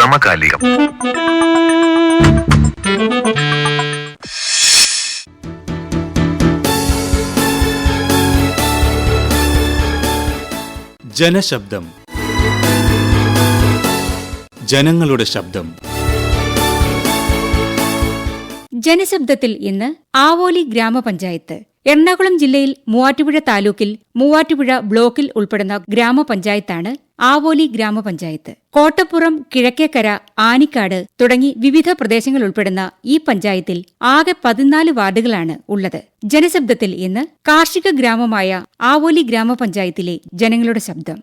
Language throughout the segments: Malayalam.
സമകാലികം. ജനശബ്ദം. ജനങ്ങളുടെ ശബ്ദം. ജനശബ്ദത്തിൽ ഇന്ന് ആവോലി ഗ്രാമപഞ്ചായത്ത് എറണാകുളം ജില്ലയിൽ മൂവാറ്റുപുഴ താലൂക്കിൽ മൂവാറ്റുപുഴ ബ്ലോക്കിൽ ഉൾപ്പെടുന്ന ഗ്രാമപഞ്ചായത്താണ് ആവോലി ഗ്രാമപഞ്ചായത്ത് കോട്ടപ്പുറം കിഴക്കേക്കര ആനിക്കാട് തുടങ്ങി വിവിധ പ്രദേശങ്ങൾ ഉൾപ്പെടുന്ന ഈ പഞ്ചായത്തിൽ ആകെ പതിനാല് വാർഡുകളാണ് ഉള്ളത്. ജനശബ്ദത്തിൽ ഇന്ന് കാർഷിക ഗ്രാമമായ ആവോലി ഗ്രാമപഞ്ചായത്തിലെ ജനങ്ങളുടെ ശബ്ദം.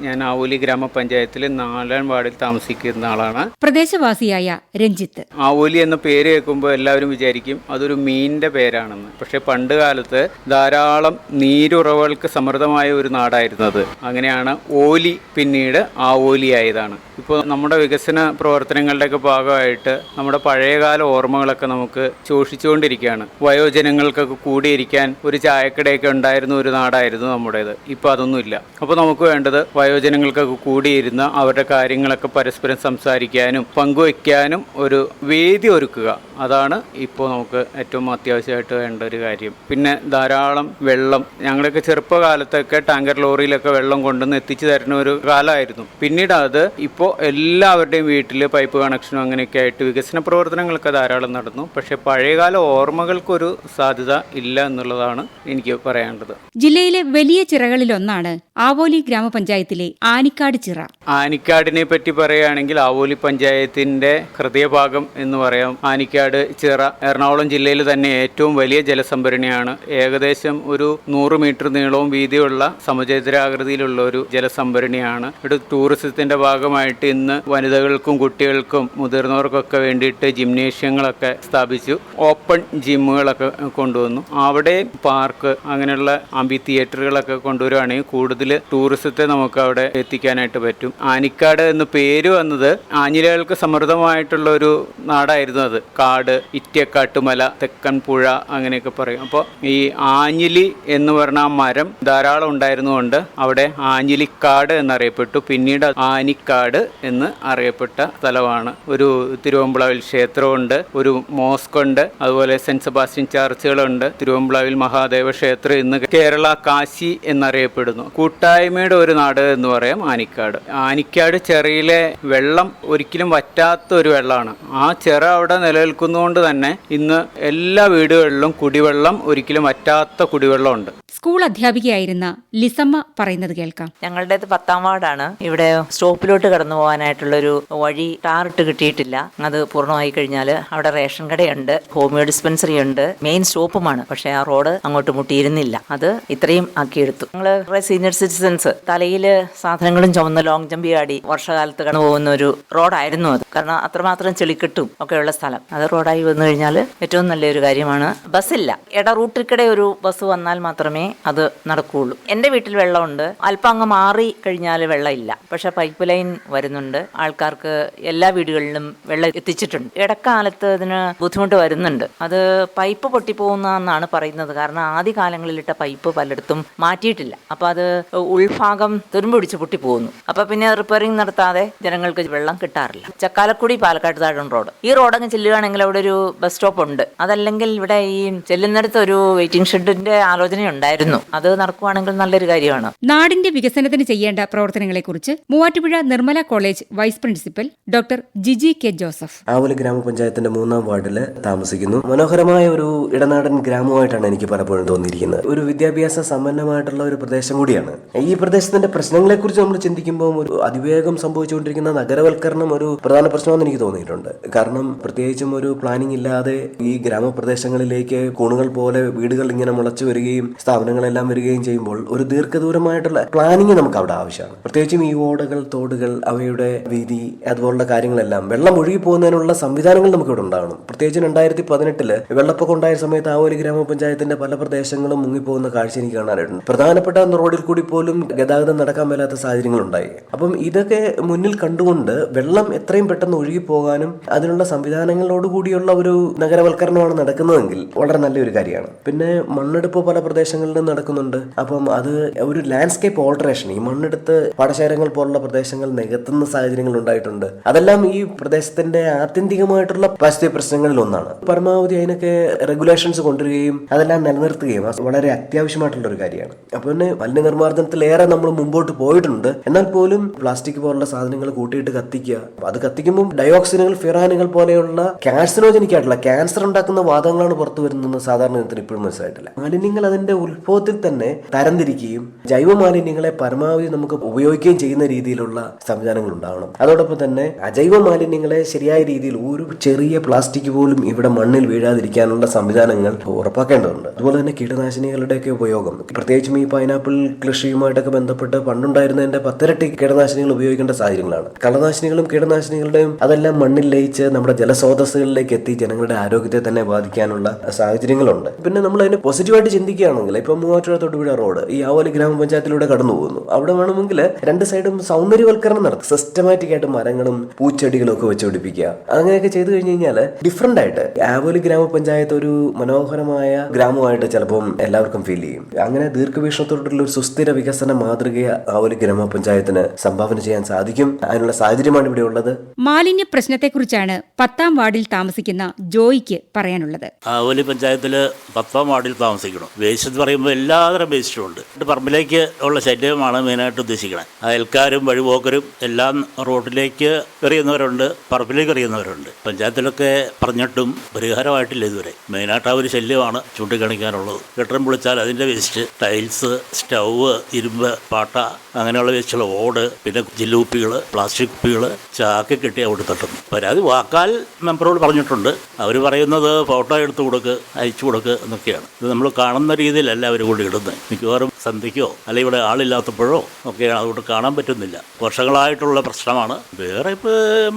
ഞാൻ ആവൂലി ഗ്രാമപഞ്ചായത്തിലെ നാലാം വാർഡിൽ താമസിക്കുന്ന ആളാണ്. പ്രദേശവാസിയായ രഞ്ജിത്ത്. ആവൂലി എന്ന പേര് കേൾക്കുമ്പോൾ എല്ലാവരും വിചാരിക്കും അതൊരു മീനിന്റെ പേരാണെന്ന്. പക്ഷെ പണ്ട് കാലത്ത് ധാരാളം നീരുറവകൾക്ക് സമൃദ്ധമായ ഒരു നാടായിരുന്നത്. അങ്ങനെയാണ് ഓലി പിന്നീട് ആവോലി ആയതാണ്. ഇപ്പോൾ നമ്മുടെ വികസന പ്രവർത്തനങ്ങളുടെയൊക്കെ ഭാഗമായിട്ട് നമ്മുടെ പഴയകാല ഓർമ്മകളൊക്കെ നമുക്ക് ശോഷിച്ചുകൊണ്ടിരിക്കുകയാണ് വയോജനങ്ങൾക്കൊക്കെ കൂടിയിരിക്കാൻ ഒരു ചായക്കടയൊക്കെ ഉണ്ടായിരുന്ന ഒരു നാടായിരുന്നു നമ്മുടേത്. ഇപ്പോൾ അതൊന്നുമില്ല. അപ്പോൾ നമുക്ക് വേണ്ടത് വയോജനങ്ങൾക്കൊക്കെ കൂടിയിരുന്ന അവരുടെ കാര്യങ്ങളൊക്കെ പരസ്പരം സംസാരിക്കാനും പങ്കുവയ്ക്കാനും ഒരു വേദി ഒരുക്കുക. അതാണ് ഇപ്പോൾ നമുക്ക് ഏറ്റവും അത്യാവശ്യമായിട്ട് വേണ്ട ഒരു കാര്യം. പിന്നെ ധാരാളം വെള്ളം. ഞങ്ങളുടെയൊക്കെ ചെറുപ്പകാലത്തൊക്കെ ടാങ്കർ ലോറിയിലൊക്കെ വെള്ളം കൊണ്ടുവന്ന് എത്തിച്ചു തരുന്ന ഒരു കാലമായിരുന്നു. പിന്നീട് അത് ഇപ്പോൾ എല്ലാവരുടെയും വീട്ടിൽ പൈപ്പ് കണക്ഷനും അങ്ങനെയൊക്കെ ആയിട്ട് വികസന പ്രവർത്തനങ്ങളൊക്കെ ധാരാളം നടന്നു. പക്ഷേ പഴയകാല ഓർമ്മകൾക്കൊരു സാധ്യത ഇല്ല എന്നുള്ളതാണ് എനിക്ക് പറയാനുള്ളത്. ജില്ലയിലെ വലിയ ചിറകളിലൊന്നാണ് ആവോലി ഗ്രാമപഞ്ചായത്തിലെ ആനിക്കാട് ചിറ. ആനിക്കാടിനെ പറ്റി പറയുകയാണെങ്കിൽ ആവോലി പഞ്ചായത്തിന്റെ ഹൃദയഭാഗം എന്ന് പറയാം. ആനിക്കാട് ചിറ എറണാകുളം ജില്ലയിൽ തന്നെ ഏറ്റവും വലിയ ജലസംഭരണിയാണ്. ഏകദേശം ഒരു നൂറ് മീറ്റർ നീളവും വീതിയുള്ള സമചതുരാകൃതിയിലുള്ള ഒരു ജലസംഭരണിയാണ്. ഇവിടെ ടൂറിസത്തിന്റെ ഭാഗമായിട്ട് ഇന്ന് വനിതകൾക്കും കുട്ടികൾക്കും മുതിർന്നവർക്കൊക്കെ വേണ്ടിയിട്ട് ജിംനേഷ്യങ്ങളൊക്കെ സ്ഥാപിച്ചു. ഓപ്പൺ ജിമ്മുകളൊക്കെ കൊണ്ടുവന്നു. അവിടെ പാർക്ക് അങ്ങനെയുള്ള അമ്പി തിയേറ്ററുകളൊക്കെ കൊണ്ടുവരുവാണെങ്കിൽ കൂടുതൽ ടൂറിസത്തെ നമുക്ക് അവിടെ എത്തിക്കാനായിട്ട് പറ്റും. ആനിക്കാട് എന്ന് പേര് വന്നത് ആഞ്ഞിലകൾക്ക് സമൃദ്ധമായിട്ടുള്ള ഒരു നാടായിരുന്നു അത്. കാട് ഇറ്റക്കാട്ടുമല തെക്കൻ പുഴ അങ്ങനെയൊക്കെ പറയും. അപ്പോൾ ഈ ആഞ്ഞിലി എന്ന് പറഞ്ഞ മരം ധാരാളം ഉണ്ടായിരുന്നുകൊണ്ട് അവിടെ ആഞ്ഞിലിക്കാട് എന്നറിയപ്പെട്ടു. പിന്നീട് ആനിക്കാട് എന്ന് അറിയപ്പെട്ട സ്ഥലമാണ്. ഒരു തിരുവമ്പിളവിൽ ക്ഷേത്രമുണ്ട് ഒരു മോസ്ക് ഉണ്ട് അതുപോലെ സെന്റ് സെബാസ്റ്റ്യൻ ചർച്ചുകളുണ്ട്. തിരുവമ്പിളവിൽ മഹാദേവ ക്ഷേത്രം ഇന്ന് കേരള കാശി എന്നറിയപ്പെടുന്നു. കൂട്ടായ്മയുടെ ഒരു നാട് എന്ന് പറയാം ആനിക്കാട്. ആനിക്കാട് ചെറിയിലെ വെള്ളം ഒരിക്കലും വറ്റാത്ത ഒരു വെള്ളമാണ്. ആ ചെറ അവിടെ നിലനിൽക്കുന്നതുകൊണ്ട് തന്നെ ഇന്ന് എല്ലാ വീടുകളിലും കുടിവെള്ളം ഒരിക്കലും വറ്റാത്ത കുടിവെള്ളമുണ്ട്. സ്കൂൾ അധ്യാപികയായിരുന്ന ലിസമ്മ പറയുന്നത് കേൾക്കാം. ഞങ്ങളുടേത് പത്താം വാർഡാണ്. ഇവിടെ സ്റ്റോപ്പിലോട്ട് കടന്നു പോകാനായിട്ടുള്ളൊരു വഴി ടാറിട്ട് കിട്ടിയിട്ടില്ല. അത് പൂർണമായി കഴിഞ്ഞാൽ അവിടെ റേഷൻ കടയുണ്ട് ഹോമിയോ ഡിസ്പെൻസറി ഉണ്ട് മെയിൻ സ്റ്റോപ്പുമാണ്. പക്ഷെ ആ റോഡ് അങ്ങോട്ട് മുട്ടിയിരുന്നില്ല. അത് ഇത്രയും ആക്കിയെടുത്തു. ഞങ്ങൾ കുറെ സീനിയർ സിറ്റിസൺസ് തലയിൽ സാധനങ്ങളും ചുമന്ന് ലോങ് ജമ്പി ആടി വർഷകാലത്ത് കടന്നു പോകുന്ന ഒരു റോഡായിരുന്നു അത്. കാരണം അത്രമാത്രം ചെളിക്കെട്ടും ഒക്കെയുള്ള സ്ഥലം. അത് റോഡായി വന്നു കഴിഞ്ഞാൽ ഏറ്റവും നല്ലൊരു കാര്യമാണ് ബസ്സില്ല. ഇട റൂട്ടിൽക്കിടെ ഒരു ബസ് വന്നാൽ മാത്രമേ അത് നടക്കുകയുള്ളൂ. എന്റെ വീട്ടിൽ വെള്ളമുണ്ട്. അല്പം അങ്ങ് മാറി കഴിഞ്ഞാൽ വെള്ളമില്ല. പക്ഷെ പൈപ്പ് ലൈൻ വരുന്നുണ്ട്. ആൾക്കാർക്ക് എല്ലാ വീടുകളിലും വെള്ളം എത്തിച്ചിട്ടുണ്ട്. ഇടക്കാലത്ത് അതിന് ബുദ്ധിമുട്ട് വരുന്നുണ്ട്. അത് പൈപ്പ് പൊട്ടിപ്പോകുന്നതെന്നാണ് പറയുന്നത്. കാരണം ആദ്യ കാലങ്ങളിലിട്ട പൈപ്പ് പലയിടത്തും മാറ്റിയിട്ടില്ല. അപ്പോൾ അത് ഉൾഭാഗം തുരുമ്പിടിച്ച് പൊട്ടി പൊട്ടിപ്പോകുന്നു. അപ്പോൾ പിന്നെ റിപ്പയറിംഗ് നടത്താതെ ജനങ്ങൾക്ക് വെള്ളം കിട്ടാറില്ല. ചക്കാലക്കുടി പാലക്കാട് താഴം റോഡ്. ഈ റോഡങ്ങ് ചെല്ലുകയാണെങ്കിൽ അവിടെ ഒരു ബസ് സ്റ്റോപ്പ് ഉണ്ട്. അതല്ലെങ്കിൽ ഇവിടെ ഈ ചെല്ലുന്നിടത്ത് ഒരു വെയിറ്റിംഗ് ഷെഡിന്റെ ആലോചന ഉണ്ടായിരുന്നു. അത് നടക്കുവാണെങ്കിൽ നല്ലൊരു കാര്യമാണ്. നാടിന്റെ വികസനത്തിന് ചെയ്യേണ്ട പ്രവർത്തനങ്ങളെക്കുറിച്ച് Muvattupuzha Nirmala college vice principal doctor Jiji K Joseph. ആവലി ഗ്രാമപഞ്ചായത്തിന്റെ മൂന്നാം വാർഡിൽ താമസിക്കുന്നു. മനോഹരമായ ഒരു ഇടനാടൻ ഗ്രാമമായിട്ടാണ് എനിക്ക് പലപ്പോഴും തോന്നിയിരിക്കുന്നത്. ഒരു വിദ്യാഭ്യാസ സമ്പന്നമായിട്ടുള്ള ഒരു പ്രദേശം കൂടിയാണ്. ഈ പ്രദേശത്തിന്റെ പ്രശ്നങ്ങളെ കുറിച്ച് നമ്മൾ ചിന്തിക്കുമ്പോൾ ഒരു അതിവേഗം സംഭവിച്ചുകൊണ്ടിരിക്കുന്ന നഗരവൽക്കരണം ഒരു പ്രധാന പ്രശ്നമാണെന്ന് എനിക്ക് തോന്നിയിട്ടുണ്ട്. കാരണം പ്രത്യേകിച്ചും ഒരു പ്ലാനിംഗ് ഇല്ലാതെ ഈ ഗ്രാമപ്രദേശങ്ങളിലേക്ക് കൂണുകൾ പോലെ വീടുകൾ ഇങ്ങനെ മുളച്ചു വരികയും സ്ഥാപനങ്ങളെല്ലാം വരികയും ചെയ്യുമ്പോൾ ഒരു ദീർഘദൂരമായിട്ടുള്ള പ്ലാനിങ് നമുക്ക് അവിടെ ആവശ്യമാണ്. പ്രത്യേകിച്ചും ഈ ഓടകൾ തോടുകൾ അവയുടെ വീതി അതുപോലുള്ള കാര്യങ്ങളെല്ലാം വെള്ളം ഒഴുകി പോകുന്നതിനുള്ള സംവിധാനങ്ങൾ നമുക്ക് ഇവിടെ ഉണ്ടാകണം പ്രത്യേകിച്ച് രണ്ടായിരത്തി പതിനെട്ടിൽ വെള്ളപ്പൊക്കം ഉണ്ടായ സമയത്ത് ആവോലി ഗ്രാമപഞ്ചായത്തിന്റെ പല പ്രദേശങ്ങളും മുങ്ങിപ്പോകുന്ന കാഴ്ച എനിക്ക് കാണാനായിട്ടുണ്ട്. പ്രധാനപ്പെട്ട റോഡിൽ കൂടി പോലും ഗതാഗതം നടക്കാൻ മേലാത്ത സാഹചര്യങ്ങളുണ്ടായി. അപ്പം ഇതൊക്കെ മുന്നിൽ കണ്ടുകൊണ്ട് വെള്ളം എത്രയും പെട്ടെന്ന് ഒഴുകി പോകാനും അതിനുള്ള സംവിധാനങ്ങളോട് കൂടിയുള്ള ഒരു നഗരവൽക്കരണമാണ് നടക്കുന്നതെങ്കിൽ വളരെ നല്ലൊരു കാര്യമാണ്. പിന്നെ മണ്ണെടുപ്പ് പല പ്രദേശങ്ങളിലും നടക്കുന്നുണ്ട്. അപ്പം അത് ഒരു ലാൻഡ്സ്കേപ്പ് ഓൾട്ടറേഷൻ ഈ മണ്ണെടുത്ത് പാടശേഖരങ്ങൾ പോലുള്ള പ്രദേശങ്ങൾ നികത്തുന്ന സാഹചര്യങ്ങൾ ഉണ്ടായിട്ടുണ്ട്. അതെല്ലാം ഈ പ്രദേശത്തിന്റെ ആത്യന്തികമായിട്ടുള്ള പരിസ്ഥിതി പ്രശ്നങ്ങളിൽ ഒന്നാണ്. പരമാവധി അതിനൊക്കെ റെഗുലേഷൻസ് കൊണ്ടുവരികയും അതെല്ലാം നിലനിർത്തുകയും വളരെ അത്യാവശ്യമായിട്ടുള്ള ഒരു കാര്യമാണ്. അപ്പൊ പിന്നെ ഏറെ നമ്മൾ മുമ്പോട്ട് പോയിട്ടുണ്ട്. എന്നാൽ പോലും പ്ലാസ്റ്റിക് പോലുള്ള സാധനങ്ങൾ കൂട്ടിയിട്ട് കത്തിക്കുക അത് കത്തിക്കുമ്പോൾ ഡയോക്സിനുകൾ ഫിറാനുകൾ പോലെയുള്ള കാൻസറോജനിക് ആയിട്ടുള്ള ക്യാൻസർ ഉണ്ടാക്കുന്ന വാദങ്ങളാണ് പുറത്തു വരുന്നത് സാധാരണ ജനത്തിന് ഇപ്പോഴും മനസ്സിലായിട്ടില്ല. മാലിന്യങ്ങൾ അതിന്റെ ഉത്ഭവത്തിൽ തന്നെ തരംതിരിക്കുകയും ജൈവ മാലിന്യങ്ങളെ പരമാവധി നമുക്ക് ഉപയോഗിക്കുകയും ചെയ്യുന്ന രീതിയിലുള്ള സംവിധാനങ്ങൾ ഉണ്ടാവണം അതോടൊപ്പം തന്നെ അജൈവ മാലിന്യങ്ങളെ ശരിയായ രീതിയിൽ ഒരു ചെറിയ പ്ലാസ്റ്റിക് പോലും ഇവിടെ മണ്ണിൽ വീഴാതിരിക്കാനുള്ള സംവിധാനങ്ങൾ ഉറപ്പാക്കേണ്ടതുണ്ട്. അതുപോലെ തന്നെ കീടനാശിനികളുടെയൊക്കെ ഉപയോഗം. പ്രത്യേകിച്ചും ഈ പൈനാപ്പിൾ കൃഷിയുമായിട്ടൊക്കെ ബന്ധപ്പെട്ട് പണ്ടുണ്ടായിരുന്നതിന്റെ പത്തിരട്ടി കീടനാശിനികൾ ഉപയോഗിക്കേണ്ട സാഹചര്യങ്ങളാണ്. കളനാശിനികളും കീടനാശിനികളുടെയും അതെല്ലാം മണ്ണിൽ ലയിച്ച് നമ്മുടെ ജലസ്രോതസ്സുകളിലേക്ക് എത്തി ജനങ്ങളുടെ ആരോഗ്യത്തെ തന്നെ ബാധിക്കാനുള്ള സാഹചര്യങ്ങളുണ്ട്. പിന്നെ നമ്മൾ അതിന് പോസിറ്റീവായിട്ട് ചിന്തിക്കുകയാണെങ്കിൽ ഇപ്പൊ മൂവാറ്റുപുഴ തൊടുപുഴ റോഡ് ഈ ആവോലി ഗ്രാമപഞ്ചായത്തിലൂടെ കടന്നു പോകുന്നു അവിടെ വേണമെങ്കിൽ രണ്ട് സൈഡും സൗന്ദര്യവൽക്കരണം നടത്തും. സിസ്റ്റമാറ്റിക് ആയിട്ട് മരങ്ങളും പൂച്ചെടികളും ഒക്കെ വെച്ച് പിടിപ്പിക്കുക. അങ്ങനെയൊക്കെ ചെയ്തു കഴിഞ്ഞു കഴിഞ്ഞാൽ ഡിഫറെന്റ് ആയിട്ട് ആവോലി ഗ്രാമപഞ്ചായത്ത് ഒരു മനോഹരമായ ഗ്രാമമായിട്ട് ചിലപ്പം എല്ലാവർക്കും ഫീൽ ചെയ്യും. അങ്ങനെ ദീർഘവീക്ഷണത്തോടുള്ള ഒരു സുസ്ഥിര വികസന മാതൃകയെ ആവോലി ഗ്രാമപഞ്ചായത്തിന് സംഭാവന ചെയ്യാൻ സാധിക്കും. അതിനുള്ള സാഹചര്യമാണ് ഇവിടെ ഉള്ളത്. മാലിന്യ പ്രശ്നത്തെക്കുറിച്ചാണ് പത്താം വാർഡിൽ താമസിക്കുന്ന ജോയിക്ക് പറയാനുള്ളത്. ആവോലി പഞ്ചായത്തിൽ പത്താം വാർഡിൽ താമസിക്കണം വേസ്റ്റ് എന്ന് പറയുമ്പോൾ എല്ലാതരം വേസ്റ്റും ഉണ്ട്. പറമ്പിലേക്ക് ഉള്ള ശല്യമാണ് മെയിനായിട്ട് ഉദ്ദേശിക്കുന്നത് അയൽക്കാരും വഴിപോക്കരും എല്ലാം റോഡിലേക്ക് എറിയുന്നവരുണ്ട് പറമ്പിലേക്ക് എറിയുന്നവരുണ്ട്. പഞ്ചായത്തിലൊക്കെ പറഞ്ഞിട്ടും പരിഹാരമായിട്ടില്ല ഇതുവരെ. മെയിനായിട്ട് ആ ഒരു ശല്യമാണ് ചൂണ്ടിക്കാണിക്കാനുള്ളത്. കെട്ടിടം പൊളിച്ചാൽ അതിന്റെ വേസ്റ്റ് ടൈൽസ് സ്റ്റൗവ് ഇരുമ്പ് പാട്ട അങ്ങനെയുള്ള വേസ്റ്റുകൾ ഓട് പിന്നെ ജില്ലുകുപ്പികൾ പ്ലാസ്റ്റിക് കുപ്പികൾ ചാക്ക് കെട്ടി അവിടെ തട്ടുന്നു പരാതി വാക്കാൽ മെമ്പറോട് പറഞ്ഞിട്ടുണ്ട്. അവർ പറയുന്നത് ഫോട്ടോ എടുത്തു കൊടുക്ക് അയച്ചു കൊടുക്ക് എന്നൊക്കെയാണ്. ഇത് നമ്മൾ കാണുന്ന രീതിയിലല്ല അവർ കൂടി ഇടുന്നത്. മിക്കവാറും സന്ധ്യയ്ക്കോ അല്ലെ ഇവിടെ ആളില്ലാത്തപ്പോഴോ? ഒക്കെയാണ് അതുകൊണ്ട് കാണാൻ പറ്റുന്നില്ല. വർഷങ്ങളായിട്ടുള്ള പ്രശ്നമാണ്. വേറെ ഇപ്പോൾ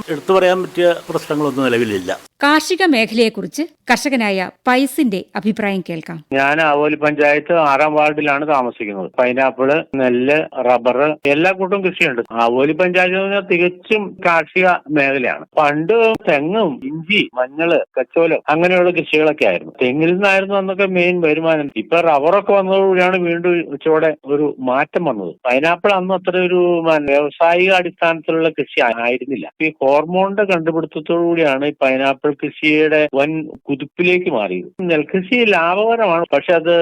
എടുത്തു പറയാൻ പറ്റിയ പ്രശ്നങ്ങളൊന്നും നിലവിലില്ല. കാർഷിക മേഖലയെക്കുറിച്ച് കർഷകനായ പൈസിന്റെ അഭിപ്രായം കേൾക്കാം. ഞാൻ ആവോലി പഞ്ചായത്ത് ആറാം വാർഡിലാണ് താമസിക്കുന്നത്. പൈനാപ്പിൾ നെല്ല് റബ്ബർ എല്ലാ കൂട്ടും കൃഷിയുണ്ട്. ആവോലി പഞ്ചായത്ത് പറഞ്ഞാൽ തികച്ചും കാർഷിക മേഖലയാണ്. പണ്ട് തെങ്ങും ഇഞ്ചി മഞ്ഞൾ കച്ചോലം അങ്ങനെയുള്ള കൃഷികളൊക്കെ ആയിരുന്നു. തെങ്ങിൽ നിന്നായിരുന്നു അന്നൊക്കെ മെയിൻ വരുമാനം. ഇപ്പൊ റബ്ബറൊക്കെ വന്നതോടുകൂടിയാണ് വീണ്ടും ഉച്ചയോടെ ഒരു മാറ്റം വന്നത്. പൈനാപ്പിൾ അന്ന് അത്ര ഒരു വ്യാവസായിക അടിസ്ഥാനത്തിലുള്ള കൃഷി ആയിരുന്നില്ല. ഈ ഹോർമോണിന്റെ കണ്ടുപിടുത്തത്തോടു കൂടിയാണ് ഈ പൈനാപ്പിൾ കൃഷിയുടെ വൻ കുതിപ്പിലേക്ക് മാറിയത് നെൽകൃഷി ലാഭകരമാണ്. പക്ഷെ അത്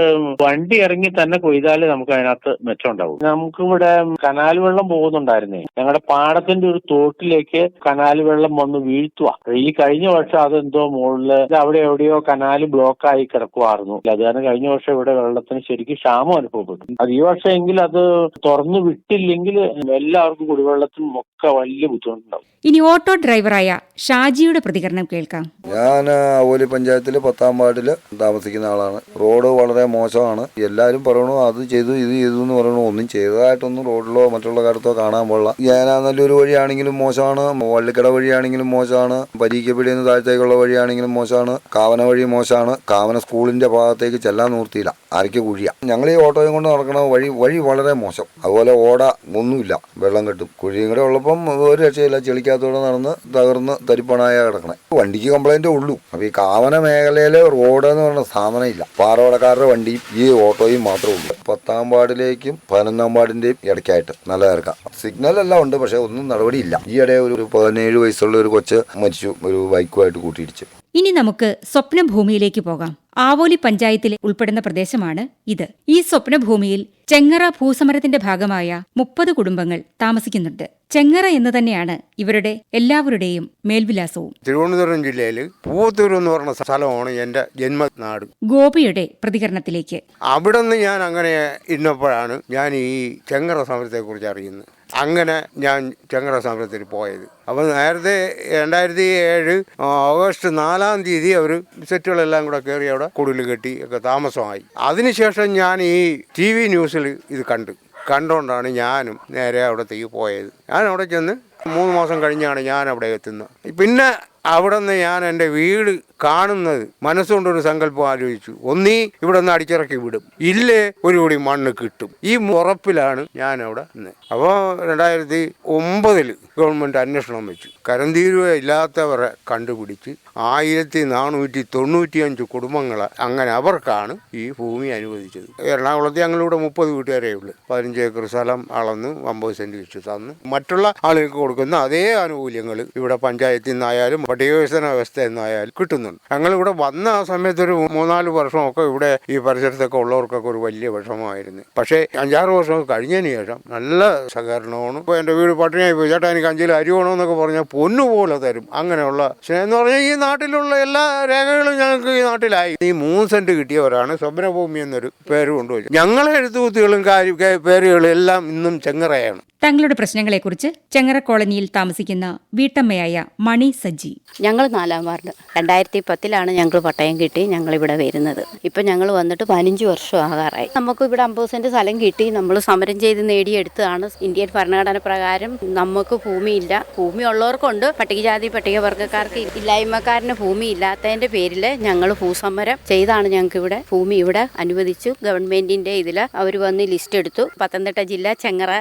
വണ്ടി ഇറങ്ങി തന്നെ കൊയ്താലേ നമുക്ക് അതിനകത്ത് മെച്ചം ഉണ്ടാവും നമുക്കിവിടെ കനാൽ വെള്ളം പോകുന്നുണ്ടായിരുന്നേ. ഞങ്ങളുടെ പാടത്തിന്റെ ഒരു തോട്ടിലേക്ക് കനാൽ വെള്ളം വന്ന് വീഴ്ത്തുക ഈ കഴിഞ്ഞ വർഷം അതെന്തോ മുകളിൽ അവിടെ എവിടെയോ കനാല് ബ്ലോക്ക് ആയി കിടക്കുമായിരുന്നു അത് കാരണം കഴിഞ്ഞ വർഷം ഇവിടെ വെള്ളത്തിന് ശരിക്കും ക്ഷാമം അനുഭവപ്പെട്ടു. അത് ഈ വർഷം എങ്കിൽ അത് തുറന്നു വിട്ടില്ലെങ്കിൽ എല്ലാവർക്കും കുടിവെള്ളത്തിനും ഒക്കെ വലിയ ബുദ്ധിമുട്ടുണ്ടാവും. ഇനി ഓട്ടോ ഡ്രൈവറായ ഷാജിയുടെ പ്രതികരണം കേൾക്കാം. ഞാൻ ഓലി പഞ്ചായത്തിൽ പത്താം വാർഡിൽ താമസിക്കുന്ന ആളാണ്. റോഡ് വളരെ മോശമാണ്. എല്ലാവരും പറയണു അത് ചെയ്തു ഇത് ചെയ്തു എന്ന് പറയണു. ഒന്നും ചെയ്തതായിട്ടൊന്നും റോഡിലോ മറ്റുള്ള കാര്യത്തോ കാണാൻ പാടില്ല. ഞാനാനല്ലൊരു വഴിയാണെങ്കിലും മോശമാണ്. വള്ളിക്കട വഴിയാണെങ്കിലും മോശമാണ്. പരീക്കപ്പിടിയിൽ നിന്ന് താഴത്തേക്കുള്ള വഴിയാണെങ്കിലും മോശമാണ്. കാവന വഴി മോശമാണ്. കാവന സ്കൂളിന്റെ ഭാഗത്തേക്ക് ചെല്ലാൻ നിർത്തിയില്ല അരയ്ക്ക് കുഴിയ. ഞങ്ങൾ ഈ ഓട്ടോയും കൊണ്ട് നടക്കണ വഴി വഴി വളരെ മോശം. അതുപോലെ ഓട ഒന്നുമില്ല. വെള്ളം കെട്ടും. കുഴിയും കൂടെ ഉള്ളപ്പം ഒരു രക്ഷയില്ല. ചെളിക്കകത്തൂടെ നടന്ന് തകർന്ന് തരിപ്പണായ കിടക്കണേ. വണ്ടിക്ക് കംപ്ലൈന്റ് ഉള്ളൂ. അപ്പൊ ഈ കാവന മേഖലയിലെ റോഡ് എന്ന് പറഞ്ഞ സാധനം ഇല്ല. പാറവടക്കാരുടെ വണ്ടിയും ഈ ഓട്ടോയും മാത്രമേ ഉള്ളൂ. പത്താം വാർഡിലേക്കും പതിനൊന്നാം വാർഡിന്റെയും ഇടയ്ക്കായിട്ട് നല്ല തിരക്കാം. സിഗ്നൽ എല്ലാം ഉണ്ട് പക്ഷേ ഒന്നും നടപടിയില്ല. ഈയിടെ ഒരു പതിനേഴ് വയസ്സുള്ള ഒരു കൊച്ച് മരിച്ചു ഒരു ബൈക്കുമായിട്ട് കൂട്ടിയിടിച്ച്. ഇനി നമുക്ക് സ്വപ്നഭൂമിയിലേക്ക് പോകാം. ആവോലി പഞ്ചായത്തിൽ ഉൾപ്പെടുന്ന പ്രദേശമാണ് ഇത്. ഈ സ്വപ്നഭൂമിയിൽ ചെങ്ങറ ഭൂസമരത്തിന്റെ ഭാഗമായ മുപ്പത് കുടുംബങ്ങൾ താമസിക്കുന്നുണ്ട്. ചെങ്ങറ എന്ന് തന്നെയാണ് ഇവരുടെ എല്ലാവരുടെയും മേൽവിലാസവും. തിരുവനന്തപുരം ജില്ലയിൽ പൂത്തൂർ എന്ന് പറഞ്ഞ സ്ഥലമാണ് എന്റെ ജന്മനാട്. ഗോപിയുടെ പ്രതികരണത്തിലേക്ക്. അവിടെ നിന്ന് ഞാൻ അങ്ങനെ ഇന്നപ്പോഴാണ് ഞാൻ ഈ ചെങ്ങറ സമരത്തെക്കുറിച്ച് അറിയുന്നത്. അങ്ങനെ ഞാൻ ചങ്ങര സമരത്തിൽ പോയത്. അപ്പോൾ നേരത്തെ രണ്ടായിരത്തി ഏഴ് ഓഗസ്റ്റ് നാലാം തീയതി അവർ സെറ്റുകളെല്ലാം കൂടെ കയറി അവിടെ കുടിൽ കെട്ടി ഒക്കെ താമസമായി. അതിനുശേഷം ഞാൻ ഈ ടി വി ന്യൂസിൽ ഇത് കണ്ടു. കണ്ടുകൊണ്ടാണ് ഞാനും നേരെ അവിടത്തേക്ക് പോയത്. ഞാൻ അവിടെ ചെന്ന് മൂന്ന് മാസം കഴിഞ്ഞാണ് ഞാൻ അവിടെ എത്തുന്നത്. പിന്നെ അവിടെ നിന്ന് ഞാൻ എന്റെ വീട് കാണുന്നത് മനസ്സുകൊണ്ടൊരു സങ്കല്പം ആലോചിച്ചു. ഒന്നീ ഇവിടെ നിന്ന് അടിച്ചിറക്കി വിടും. ഇല്ലേ ഒരു കൂടി മണ്ണ് കിട്ടും. ഈ ഉറപ്പിലാണ് ഞാൻ അവിടെ നിന്ന്. അപ്പോൾ രണ്ടായിരത്തി ഒമ്പതിൽ ഗവൺമെന്റ് അന്വേഷണം വെച്ചു. കരന്തീരുവ ഇല്ലാത്തവരെ കണ്ടുപിടിച്ച് ആയിരത്തി നാനൂറ്റി തൊണ്ണൂറ്റിയഞ്ച് കുടുംബങ്ങളെ അങ്ങനെ അവർക്കാണ് ഈ ഭൂമി അനുവദിച്ചത്. എറണാകുളത്ത് ഞങ്ങളിവിടെ മുപ്പത് വീട്ടുകാരേ ഉള്ളൂ. പതിനഞ്ച് ഏക്കർ സ്ഥലം അളന്ന് അമ്പത് സെന്റ് വെച്ച് തന്ന്. മറ്റുള്ള ആളുകൾക്ക് കൊടുക്കുന്ന അതേ ആനുകൂല്യങ്ങൾ ഇവിടെ പഞ്ചായത്തിൽ നിന്നായാലും പട്ടികവികസന വ്യവസ്ഥ എന്നായാലും കിട്ടുന്നുണ്ട്. ഞങ്ങളിവിടെ വന്ന ആ സമയത്ത് ഒരു മൂന്നാൽ വർഷമൊക്കെ ഇവിടെ ഈ പരിസരത്തൊക്കെ ഉള്ളവർക്കൊക്കെ ഒരു വലിയ വിഷമമായിരുന്നു. പക്ഷേ അഞ്ചാറ് വർഷം കഴിഞ്ഞതിന് ശേഷം നല്ല സഹകരണമാണ്. ഇപ്പോൾ എന്റെ വീട് പട്ടിണിയായി പോയി. ചേട്ടാ എനിക്ക് അഞ്ചിൽ അരി വേണമെന്നൊക്കെ പറഞ്ഞാൽ പൊന്നുപോലെ തരും. അങ്ങനെയുള്ള സ്നേഹം എന്ന് പറഞ്ഞാൽ ഈ നാട്ടിലുള്ള എല്ലാ രേഖകളും ഞങ്ങൾക്ക് ഈ നാട്ടിലായി. ഈ മൂന്ന് സെന്റ് കിട്ടിയവരാണ് സ്വപ്നഭൂമി എന്നൊരു പേര് കൊണ്ടുപോയി ഞങ്ങളെ എഴുത്തുകുത്തികളും കാര്യ പേരുകളും എല്ലാം ഇന്നും ചെങ്ങറയാണ്. തങ്ങളുടെ പ്രശ്നങ്ങളെക്കുറിച്ച് ചെങ്ങറ കോളനിയിൽ താമസിക്കുന്ന വീട്ടമ്മയായ മണി സജ്ജി ഞങ്ങൾ നാലാം വാർഡ്. രണ്ടായിരത്തി പത്തിലാണ് ഞങ്ങൾ പട്ടയം കിട്ടി ഞങ്ങൾ ഇവിടെ വരുന്നത്. ഇപ്പം ഞങ്ങൾ വന്നിട്ട് പതിനഞ്ച് വർഷം ആകാറായി. നമുക്ക് ഇവിടെ അമ്പത് സെന്റ് സ്ഥലം കിട്ടി. നമ്മൾ സമരം ചെയ്ത് നേടിയെടുത്തതാണ്. ഇന്ത്യൻ ഭരണഘടന പ്രകാരം നമുക്ക് ഭൂമിയില്ല. ഭൂമി ഉള്ളവർക്കുണ്ട്. പട്ടികജാതി പട്ടികവർഗക്കാർക്ക് ഇല്ലായ്മക്കാരന് ഭൂമി ഇല്ലാത്തതിന്റെ പേരിൽ ഞങ്ങൾ ഭൂസമരം ചെയ്താണ് ഞങ്ങൾക്ക് ഇവിടെ ഭൂമി ഇവിടെ അനുവദിച്ചു. ഗവൺമെന്റിന്റെ ഇതിൽ അവർ വന്ന് ലിസ്റ്റ് എടുത്തു. പത്തനംതിട്ട ജില്ല ചെങ്ങറ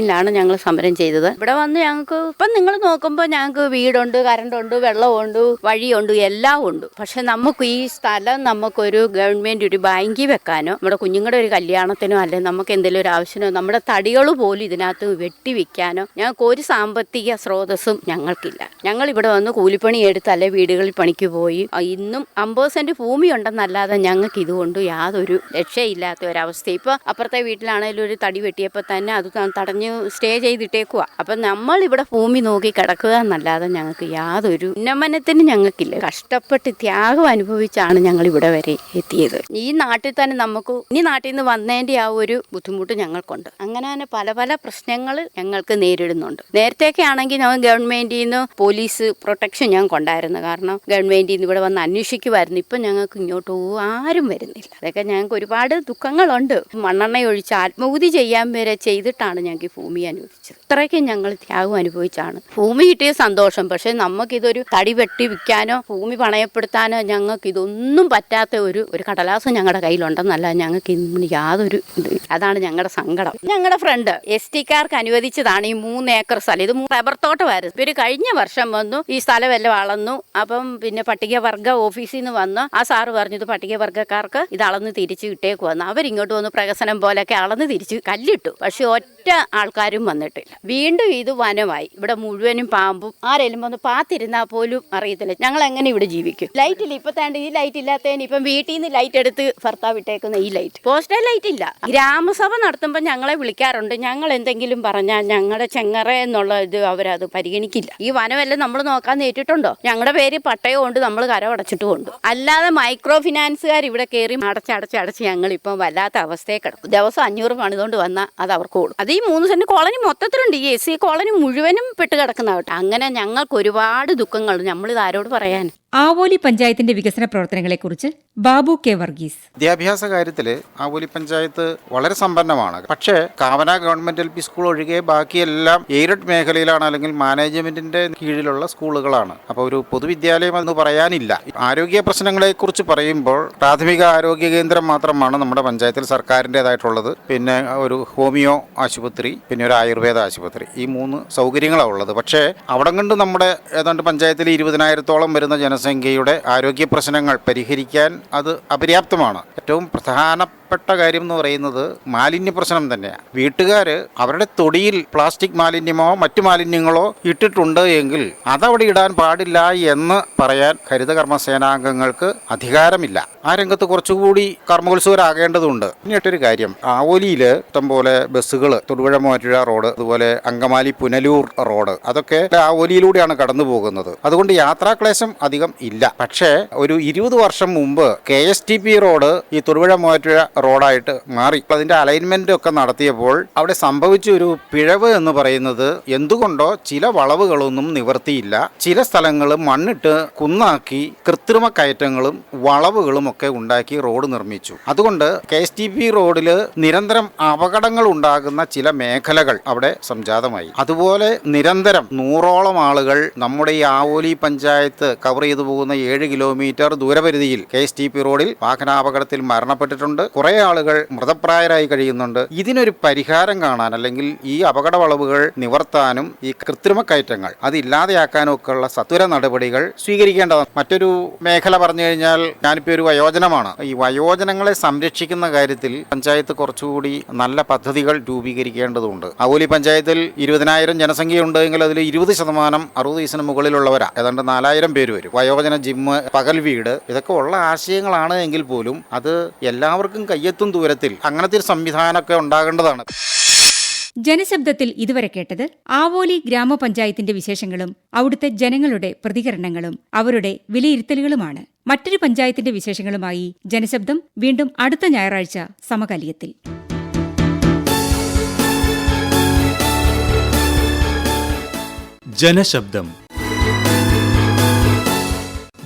സമരഭൂമിയിലാണ് ഞങ്ങൾ സമരം ചെയ്തത്. ഇവിടെ വന്ന് ഞങ്ങൾക്ക് ഇപ്പം നിങ്ങൾ നോക്കുമ്പോൾ ഞങ്ങൾക്ക് വീടുണ്ട് കറണ്ടുണ്ട് വെള്ളമുണ്ട് വഴിയുണ്ട് എല്ലാം ഉണ്ട്. പക്ഷെ നമുക്ക് ഈ സ്ഥലം നമുക്കൊരു ഗവൺമെന്റ് ഒരു ബാങ്കിൽ വെക്കാനോ നമ്മുടെ കുഞ്ഞുങ്ങളുടെ ഒരു കല്യാണത്തിനോ അല്ലെ നമുക്ക് എന്തെങ്കിലും ഒരു ആവശ്യമോ നമ്മുടെ തടികൾ പോലും ഇതിനകത്ത് വെട്ടി വെക്കാനോ ഞങ്ങൾക്ക് ഒരു സാമ്പത്തിക സ്രോതസ്സും ഞങ്ങൾക്കില്ല. ഞങ്ങൾ ഇവിടെ വന്ന് കൂലിപ്പണി എടുത്ത് അല്ലെ വീടുകളിൽ പണിക്ക് പോയി. ഇന്നും അമ്പത് സെന്റ് ഭൂമി ഉണ്ടെന്നല്ലാതെ ഞങ്ങൾക്ക് ഇതുകൊണ്ട് യാതൊരു രക്ഷയില്ലാത്ത ഒരവസ്ഥ ഇപ്പൊ അപ്പുറത്തെ വീട്ടിലാണെങ്കിലും ഒരു തടി വെട്ടിയപ്പോൾ തന്നെ അത് ത- തടഞ്ഞ് സ്റ്റേ ചെയ്തിട്ടേക്കുക അപ്പൊ നമ്മൾ ഇവിടെ ഭൂമി നോക്കി കിടക്കുക എന്നല്ലാതെ ഞങ്ങൾക്ക് യാതൊരു ഉന്നമനത്തിന് ഞങ്ങൾക്കില്ല. കഷ്ടപ്പെട്ട് ത്യാഗം അനുഭവിച്ചാണ് ഞങ്ങൾ ഇവിടെ വരെ എത്തിയത്. ഈ നാട്ടിൽ തന്നെ നമുക്ക് ഇനി നാട്ടിൽ നിന്ന് വന്നതിന്റെ ആ ഒരു ബുദ്ധിമുട്ട് ഞങ്ങൾക്കുണ്ട്. അങ്ങനെ തന്നെ പല പല പ്രശ്നങ്ങൾ ഞങ്ങൾക്ക് നേരിടുന്നുണ്ട്. നേരത്തെയൊക്കെ ആണെങ്കിൽ ഞങ്ങൾ ഗവൺമെന്റിൽ നിന്ന് പോലീസ് പ്രൊട്ടക്ഷൻ ഞങ്ങൾക്ക് ഉണ്ടായിരുന്നു. കാരണം ഗവൺമെന്റിൽ നിന്ന് ഇവിടെ വന്ന് അന്വേഷിക്കുമായിരുന്നു. ഇപ്പം ഞങ്ങൾക്ക് ഇങ്ങോട്ട് ആരും വരുന്നില്ല. അതൊക്കെ ഞങ്ങൾക്ക് ഒരുപാട് ദുഃഖങ്ങളുണ്ട്. മണ്ണെണ്ണ ഒഴിച്ച് ആത്മഹൂതി ചെയ്യാൻ വരെ ചെയ്തിട്ടാണ് ഞങ്ങൾക്ക് ഭൂമി അനുവദിച്ചത്. ഇത്രയ്ക്കും ഞങ്ങൾ ത്യാഗം അനുഭവിച്ചാണ്. ഭൂമി കിട്ടിയ സന്തോഷം. പക്ഷെ നമുക്കിതൊരു തടി വെട്ടി വിൽക്കാനോ ഭൂമി പണയപ്പെടുത്താനോ ഞങ്ങൾക്ക് ഇതൊന്നും പറ്റാത്ത ഒരു ഒരു കടലാസം ഞങ്ങളുടെ കയ്യിലുണ്ടെന്നല്ല ഞങ്ങൾക്ക് ഇന്ന് യാതൊരു ഇത് അതാണ് ഞങ്ങളുടെ സങ്കടം. ഞങ്ങളുടെ ഫ്രണ്ട് എസ് ടിക്കാർക്ക് അനുവദിച്ചതാണ് ഈ മൂന്ന് ഏക്കർ സ്ഥലം. ഇത് റബ്ബർ തോട്ടമായിരുന്നു. ഇവർ കഴിഞ്ഞ വർഷം വന്നു ഈ സ്ഥലം എല്ലാം അളന്നു. അപ്പം പിന്നെ പട്ടികവർഗ ഓഫീസിൽ നിന്ന് വന്ന് ആ സാറ് പറഞ്ഞത് പട്ടികവർഗക്കാർക്ക് ഇത് അളന്ന് തിരിച്ച് ഇട്ടേക്കുവന്ന് അവരിങ്ങോട്ട് വന്ന് പ്രകസനം പോലെയൊക്കെ അളന്ന് തിരിച്ച് കല്ലിട്ടു. പക്ഷെ ഒറ്റ ആൾക്കാരും വന്നിട്ടില്ല. വീണ്ടും ഇത് വനമായി. ഇവിടെ മുഴുവനും പാമ്പും ആരെങ്കിലും വന്ന് പാത്തിരുന്നാൽ പോലും അറിയത്തില്ല. ഞങ്ങൾ എങ്ങനെ ഇവിടെ ജീവിക്കും? ലൈറ്റ് ഇല്ല. ഇപ്പൊ താണ്ട് ഈ ലൈറ്റ് ഇല്ലാത്തതിന് ഇപ്പം വീട്ടിൽ നിന്ന് ലൈറ്റ് എടുത്ത് ഭർത്താവ് ഇട്ടേക്കുന്ന ഈ ലൈറ്റ് പോസ്റ്റൽ ലൈറ്റ് ഇല്ല. ഗ്രാമസഭ നടത്തുമ്പോൾ ഞങ്ങളെ വിളിക്കാറുണ്ട്. ഞങ്ങൾ എന്തെങ്കിലും പറഞ്ഞാൽ ഞങ്ങളുടെ ചെങ്ങറ എന്നുള്ള ഇത് അവരത് പരിഗണിക്കില്ല. ഈ വനമെല്ലാം നമ്മൾ നോക്കാൻ നേരിട്ടുണ്ടോ ഞങ്ങളുടെ പേര് പട്ടയം കൊണ്ട് നമ്മൾ കരമടച്ചിട്ടുമുണ്ട് അല്ലാതെ മൈക്രോ ഫിനാൻസുകാർ ഇവിടെ കയറി അടച്ചടച്ച് അടച്ച് ഞങ്ങൾ ഇപ്പം വല്ലാത്ത അവസ്ഥയെ കിടക്കും. ദിവസം അഞ്ഞൂറ് പണിതുകൊണ്ട് വന്നാൽ അത് അവർക്ക് കൊടുക്കും. അത് ഈ മൂന്ന് സെന്റ് കോളനി മൊത്തത്തിലുണ്ട്. ഈ എ സി കോളനി മുഴുവനും പെട്ട് കിടക്കുന്ന കേട്ടോ. അങ്ങനെ ഞങ്ങൾക്ക് ഒരുപാട് ദുഃഖങ്ങൾ നമ്മളിത് ആരോട് പറയാൻ? ആവോലി പഞ്ചായത്തിന്റെ വികസന പ്രവർത്തനങ്ങളെക്കുറിച്ച് ബാബു കെ വർഗീസ്. വിദ്യാഭ്യാസ കാര്യത്തിൽ ആവോലി പഞ്ചായത്ത് വളരെ സമ്പന്നമാണ്. പക്ഷേ Kavana government L P school ഒഴികെ ബാക്കിയെല്ലാം എയ്ഡഡ് മേഖലയിലാണ് അല്ലെങ്കിൽ മാനേജ്മെന്റിന്റെ കീഴിലുള്ള സ്കൂളുകളാണ്. അപ്പോൾ ഒരു പൊതുവിദ്യാലയം എന്ന് പറയാനില്ല. ആരോഗ്യ പ്രശ്നങ്ങളെ കുറിച്ച് പറയുമ്പോൾ പ്രാഥമിക ആരോഗ്യ കേന്ദ്രം മാത്രമാണ് നമ്മുടെ പഞ്ചായത്തിൽ സർക്കാരിന്റെതായിട്ടുള്ളത് പിന്നെ ഒരു ഹോമിയോ ആശുപത്രി പിന്നെ ഒരു ആയുർവേദ ആശുപത്രി. ഈ മൂന്ന് സൗകര്യങ്ങളാണ് ഉള്ളത്. പക്ഷേ അവിടെ കണ്ട് നമ്മുടെ ഏതാണ്ട് പഞ്ചായത്തിൽ ഇരുപതിനായിരത്തോളം വരുന്ന ജനസംഖ്യയുടെ ആരോഗ്യ പ്രശ്നങ്ങൾ പരിഹരിക്കാൻ അത് അപര്യാപ്തമാണ്. ഏറ്റവും പ്രധാനപ്പെട്ട കാര്യം എന്ന് പറയുന്നത് മാലിന്യ പ്രശ്നം തന്നെയാണ്. വീട്ടുകാർ അവരുടെ തൊടിയിൽ പ്ലാസ്റ്റിക് മാലിന്യമോ മറ്റു മാലിന്യങ്ങളോ ഇട്ടിട്ടുണ്ട് എങ്കിൽ അതവിടെ ഇടാൻ പാടില്ല എന്ന് പറയാൻ ഹരിതകർമ്മ സേനാംഗങ്ങൾക്ക് അധികാരമില്ല. ആ രംഗത്ത് കുറച്ചുകൂടി കർമ്മോത്സവരാകേണ്ടതുണ്ട്. പിന്നീട്ടൊരു കാര്യം. ആവോലിയിൽ ഇഷ്ടംപോലെ ബസ്സുകൾ തൊടുപുഴ മൂവാറ്റുപുഴ റോഡ് അതുപോലെ അങ്കമാലി പുനലൂർ റോഡ് അതൊക്കെ ആവോലിയിലൂടെയാണ് കടന്നു പോകുന്നത് അതുകൊണ്ട് യാത്രാക്ലേശം അധികം ഭാഗം ഇല്ല. പക്ഷേ ഒരു ഇരുപത് വർഷം മുമ്പ് K S T P road ഈ തൊടുപുഴ മൂവാറ്റുപുഴ റോഡായിട്ട് മാറി. അതിന്റെ അലൈൻമെന്റ് ഒക്കെ നടത്തിയപ്പോൾ അവിടെ സംഭവിച്ച ഒരു പിഴവ് എന്ന് പറയുന്നത് എന്തുകൊണ്ടോ ചില വളവുകളൊന്നും നിവർത്തിയില്ല. ചില സ്ഥലങ്ങൾ മണ്ണിട്ട് കുന്നാക്കി കൃത്രിമ കയറ്റങ്ങളും വളവുകളും ഒക്കെ ഉണ്ടാക്കി റോഡ് നിർമ്മിച്ചു. അതുകൊണ്ട് കെ എസ് ടി പി റോഡിൽ നിരന്തരം അപകടങ്ങൾ ഉണ്ടാകുന്ന ചില മേഖലകൾ അവിടെ സംജാതമായി. അതുപോലെ നിരന്തരം നൂറോളം ആളുകൾ നമ്മുടെ ഈ ആവോലി പഞ്ചായത്ത് കവർ ചെയ്തു പോകുന്ന ഏഴ് കിലോമീറ്റർ ദൂരപരിധിയിൽ കെ എസ് ടി പി റോഡിൽ വാഹനാപകടത്തിൽ മരണപ്പെട്ടിട്ടുണ്ട്. കുറെ ആളുകൾ മൃതപ്രായരായി കഴിയുന്നുണ്ട്. ഇതിനൊരു പരിഹാരം കാണാൻ അല്ലെങ്കിൽ ഈ അപകട വളവുകൾ നിവർത്താനും ഈ കൃത്രിമ കയറ്റങ്ങൾ അത് ഇല്ലാതെയാക്കാനും ഒക്കെയുള്ള സത്വര നടപടികൾ സ്വീകരിക്കേണ്ടതാണ്. മറ്റൊരു മേഖല പറഞ്ഞു കഴിഞ്ഞാൽ ഞാനിപ്പോൾ ഒരു വയോജനമാണ്. ഈ വയോജനങ്ങളെ സംരക്ഷിക്കുന്ന കാര്യത്തിൽ പഞ്ചായത്ത് കുറച്ചുകൂടി നല്ല പദ്ധതികൾ രൂപീകരിക്കേണ്ടതുണ്ട്. അവോലി പഞ്ചായത്തിൽ ഇരുപതിനായിരം ജനസംഖ്യയുണ്ട് എങ്കിൽ അതിൽ ഇരുപത് ശതമാനം അറുപത് വയസ്സിന് മുകളിലുള്ളവരാ. ഏതാണ്ട് നാലായിരം പേര് വരും. വയോജന ജിമ്മ് പകൽ വീട് ഇതൊക്കെ ഉള്ള ആശയങ്ങളാണ് എങ്കിൽ പോലും അത് എല്ലാവർക്കും കയ്യെത്തും ദൂരത്തിൽ. അങ്ങനത്തെ ഒരു സംവിധാനമൊക്കെ ഉണ്ടാകേണ്ടതാണ്. ജനശബ്ദത്തിൽ ഇതുവരെ കേട്ടത് ആവോലി ഗ്രാമപഞ്ചായത്തിന്റെ വിശേഷങ്ങളും അവിടുത്തെ ജനങ്ങളുടെ പ്രതികരണങ്ങളും അവരുടെ വിലയിരുത്തലുകളുമാണ്. മറ്റൊരു പഞ്ചായത്തിന്റെ വിശേഷങ്ങളുമായി ജനശബ്ദം വീണ്ടും അടുത്ത ഞായറാഴ്ച സമകാലികത്തിൽ. ജനശബ്ദം